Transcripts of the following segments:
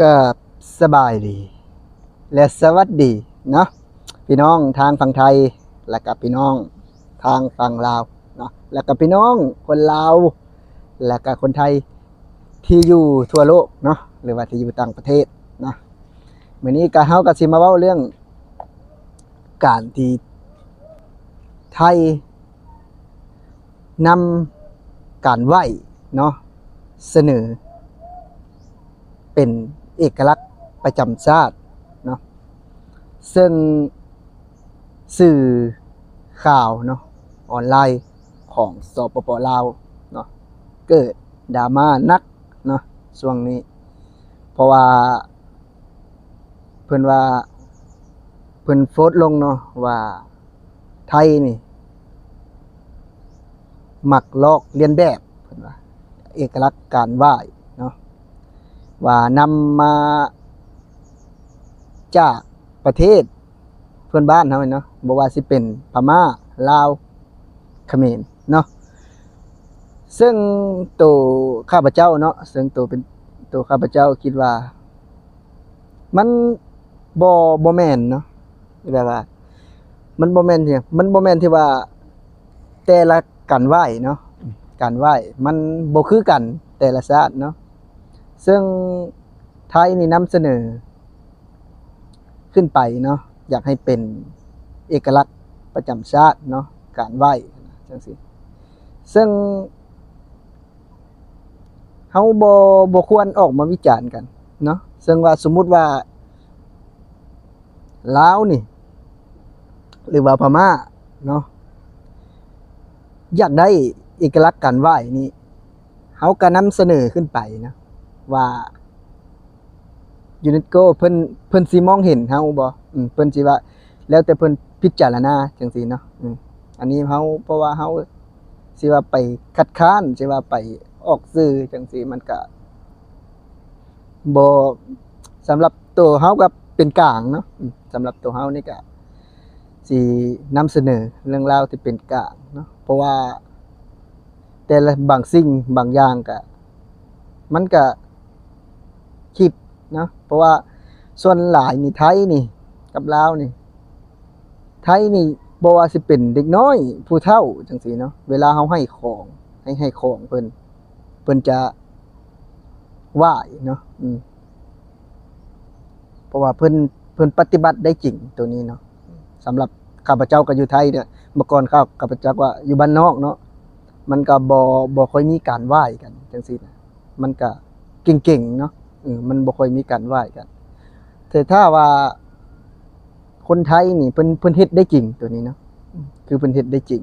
กับสบายดี และสวัสดีเนาะพี่น้องทางฝั่งไทย และกับพี่น้องทางฝั่งลาวเนาะและกับพี่น้องคนลาว และกับคนไทยที่อยู่ทั่วโลกเนาะหรือว่าที่อยู่ต่างประเทศเนาะมื้อนี้ก็เฮาก็สิมาเว้าเรื่อง การที่ไทยนำการไหว้เนาะเสนอเป็น เอกลักษณ์ประจำชาติเนาะซึ่งสื่อข่าวเนาะออนไลน์ของสปปลาวเนาะเกิดดราม่านักเนาะช่วงนี้ เพราะว่า เพิ่อนว่า เพิ่อนโพสลงเนาะว่าไทยนี่มักลอกเลียนแบบเพิ่นว่า เอกลักษณ์การไหว้ ว่านำมาจากประเทศเพื่อนบ้านเฮาเนาะบ่ว่าสิเป็นพม่าลาวเขมรเนาะซึ่งตัวข้าพเจ้าเนาะซึ่งตัวเป็นตัวข้าพเจ้าคิดว่า มันบ่บ่แม่นเนาะแบบว่า มันบ่แม่นที่มันบ่แม่นที่ว่า แต่ละการไหว้เนาะการไหว้มันบ่คือกันแต่ละชาติเนาะ ซึ่งไทยนี่นำเสนอ ขึ้นไปเนาะอยากให้เป็นเอกลักษณ์ประจำชาติเนาะการไหว้จังซี่ซึ่งเฮาบ่บ่ควรออกมาวิจารณ์กันเนาะซึ่งว่าสมมุติว่าลาวนี่ หรือว่าพม่าเนาะอยากได้เอกลักษณ์การไหว้นี่เฮาก็นำเสนอขึ้นไปนะ ว่ายูเนสโกเพิ่นเพิ่นสิมองเห็นเฮาบ่อืมเพิ่นสิว่า แล้วแต่เพิ่นพิจารณาจังซี่เนาะอืมอันนี้เฮาเพราะว่าเฮาสิว่าไปคัดค้านสิว่าไปออกสื่อจังซี่มันก็บ่สำหรับตัวเฮาก็เป็นกลางเนาะอืมสำหรับตัวเฮานี่ก็สินำเสนอเรื่องราวที่เป็นกลางเนาะเพราะว่า แต่ละบางสิ่งบางอย่างก็มันก็ คิดเนาะเพราะว่าส่วนหลายนี่ไทยนี่ กับลาวนี่ ไทยนี่บว่าสิเป็นเด็กน้อย ผู้เฒ่าจังซี่เนาะเวลาเฮาให้ของให้ให้ของเพิ่นเพิ่นจะไหวเนาะอืมเพราะว่าเพิ่นเพิ่นปฏิบัติได้จริงตัวนี้เนาะสำหรับข้าพเจ้าก็อยู่ไทยเนี่ยเมื่อก่อนข้าข้าพเจ้าว่าอยู่บ้านนอกเนาะมันก็บ่บ่ค่อยมีการไหว้กันจังซี่นะมันก็เก่งๆเนาะ เออมันบ่ค่อยมีการไหว้กัน แต่ถ้าว่า คนไทยนี่เพิ่นเพิ่นเฮ็ดได้จริงตัวนี้เนาะคือเพิ่นเฮ็ดได้จริง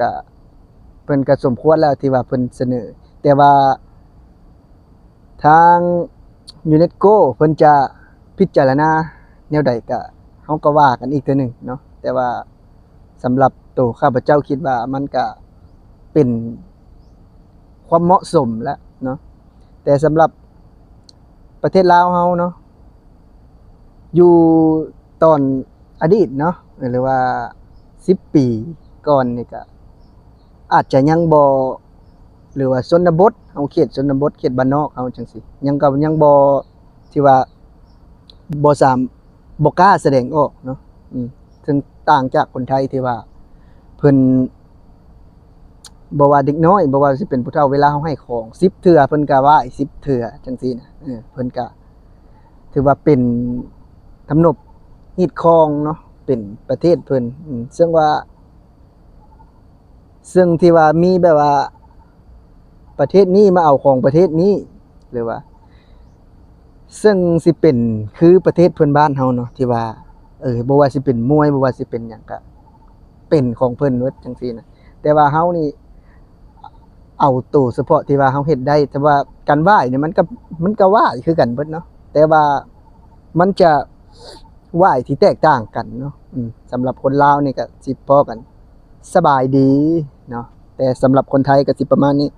ก็เพิ่นก็สมควรแล้วที่ว่าเพิ่นเสนอ แต่ว่า ทางยูเนสโกเพิ่นจะพิจารณาแนวใดก็เฮาก็ว่ากันอีกเทื่อหนึงเนาะแต่ว่าสำหรับตัวข้าพเจ้าคิดว่ามันก็เป็นความเหมาะสมแล้วเนาะแต่สำหรับ ประเทศลาวเฮาเนาะอยู่ตอนอดีตเนาะหรือว่าสิบปีก่อนนี่ก็อาจจะยังบ่หรือว่าชนบทเฮาเขตชนบทเขตบ้านนอกเฮาจังซี่ยังก็ยังบ่ที่ว่าบ่สามบ่กล้าแสดงออกเนาะอืมซึ่งต่างจากคนไทยที่ว่าเพิ่น บ่ว่าเด็กน้อยบ่ว่าสิเป็นผู้เฒ่าเวลาเฮาให้ของ10เทื่อเพิ่นก็ไหว้10เทื่อจังซี่นะเออเพิ่นก็ถือว่าเป็นทำนบฮีดคองเนาะเป็นประเทศเพิ่นอืมซึ่งว่า ซึ่งที่ว่ามีแบบว่า ประเทศนี้มาเอาของประเทศนี้หรือว่า ซึ่งสิเป็นคือประเทศเพื่อนบ้านเฮาเนาะที่ว่า เออบ่ว่าสิเป็นมวยบ่ว่าสิเป็นหยังก็เป็นของเพิ่นเบิดจังซี่นะแต่ว่าเฮานี่ เอาตัวเฉพาะที่ว่าเฮาเฮ็ดได้ แต่ว่าการไหว้เนี่ยมันก็มันก็ไหว้คือกันเบิดเนาะแต่ว่ามันจะไหว้ที่แตกต่างกันเนาะสำหรับคนลาวนี่ก็สิพอกัน สบายดีเนาะแต่สำหรับคนไทยก็สิประมาณนี้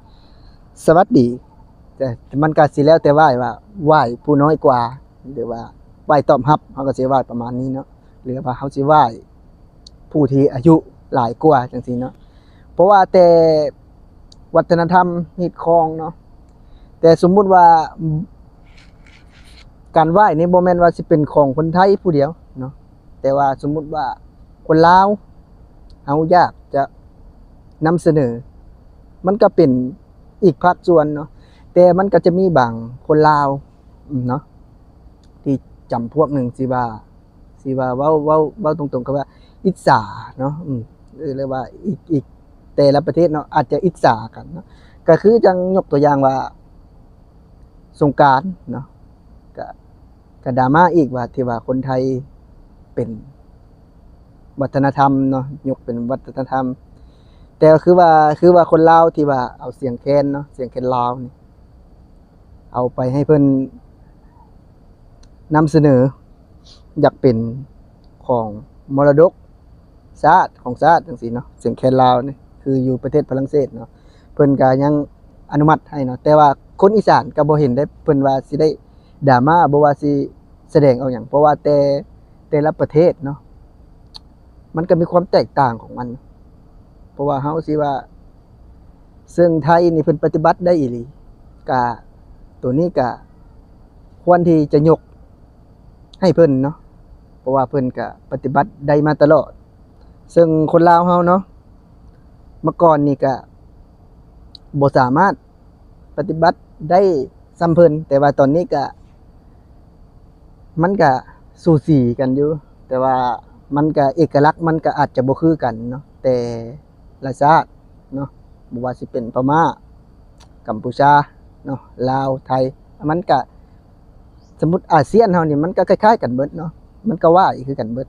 สวัสดี แต่มันก็สิแล้วแต่ไหว้ว่าไหว้ผู้น้อยกว่า หรือว่าไหว้ตอบรับเฮาก็สิไหว้ประมาณนี้เนาะหรือว่าเฮาสิไหว้ผู้ที่อายุหลายกว่าจังซี่เนาะเพราะว่าแต่ วัฒนธรรมฮีดคองเนาะแต่สมมุติว่าการไหว้นี่บ่แม่นว่าสิเป็นของคนไทยผู้เดียวเนาะแต่ว่าสมมุติว่าคนลาวเฮาอยากจะนำเสนอ มันก็เป็นอีกภาคส่วนเนาะแต่มันก็จะมีบางคนลาวเนาะที่จำพวกหนึ่งสิว่าสิว่าเว้าเว้าเว้าตรงๆก็ว่า อิจฉาเนาะอืมหรือเรียกว่าอีกอีก แต่ละประเทศเนาะอาจจะอิจฉากันเนาะก็คือจังยกตัวอย่างว่า สงการเนาะก็กดราม่าอีกว่าที่ว่าคนไทยเป็นวัฒนธรรมเนาะยกเป็นวัฒนธรรม แต่ก็คือว่าคือว่าคนลาวที่ว่าเอาเสียงแคนเนาะเสียงแคนลาวนี่เอาไปให้เพิ่อนนำเสนอ อยากเป็นของมรดกชาติของชาติจังซี่เนาะเสียงแคนลาวนี่ คืออยู่ประเทศฝรั่งเศสเนาะเพิ่นก็ยังอนุมัติให้เนาะแต่ว่าคนอีสานก็บ่เห็นได้เพิ่นว่าสิได้ดราม่าบ่ว่าสิแสดงเอาหยังเพราะว่าแต่แต่ละประเทศเนาะมันก็มีความแตกต่างของมัน เพราะว่าเฮาสิว่า ซึ่งไทยนี่เพิ่นปฏิบัติได้อีหลีกะตัวนี้กะควรที่จะยกให้เพิ่นเนาะเพราะว่าเพิ่นก็ปฏิบัติได้มาตลอด ซึ่งคนลาวเฮาเนาะ เมื่อก่อนนี่ก็บ่สามารถปฏิบัติได้ซ้ำเพิ่นแต่ว่าตอนนี้ก็มันก็สู่สีกันอยู่ แต่ว่ามันก็เอกลักษณ์มันก็อาจจะบ่คือกันเนาะแต่ละชาติเนาะบ่ว่าสิเป็นพม่ากัมพูชาเนาะลาวไทย มันก็สมมติอาเซียนเฮานี่มันก็คล้ายๆกันเบิดเนาะมันก็ว่าอีกคือกันเบิด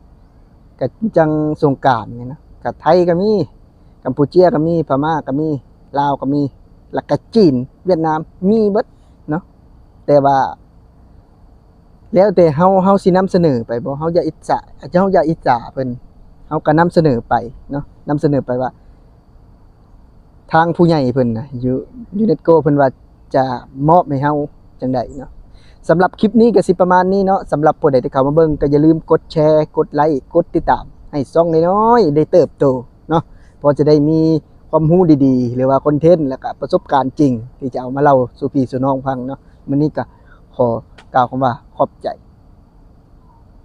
ก็จังสงกรานต์นี่นะก็ไทยก็มี กัมพูเชียก็มีพม่าก็มีลาวก็มีแล้วก็จีน เวียดนามมีเบิดเนาะแต่ว่า แล้วแต่เฮาเฮาสินำเสนอไปบ่เฮาอย่าอิจฉาเฮาอย่าอิจฉาเพิ่นเฮาก็นำเสนอไปเนาะนำเสนอไปว่า ทางผู้ใหญ่เพิ่นน่ะอยู่ยูเนสโกเพิ่นว่าจะมอบให้เฮาจังไดเนาะสำหรับคลิปนี้ก็สิประมาณนี้เนาะสำหรับผู้ใดที่เข้ามาเบิ่งก็อย่าลืมกดแชร์ กดไลค์ กดติดตาม ให้ช่องน้อยๆได้เติบโตเนาะ เพอจะได้มีความรู้ดีๆ หรือว่าคอนเทนต์แล้วก็ประสบการณ์จริง ที่จะเอามาเล่าสู่พี่สู่น้องฟังเนาะมันนี้ก็ขอกล่าวคำว่าขอบใจ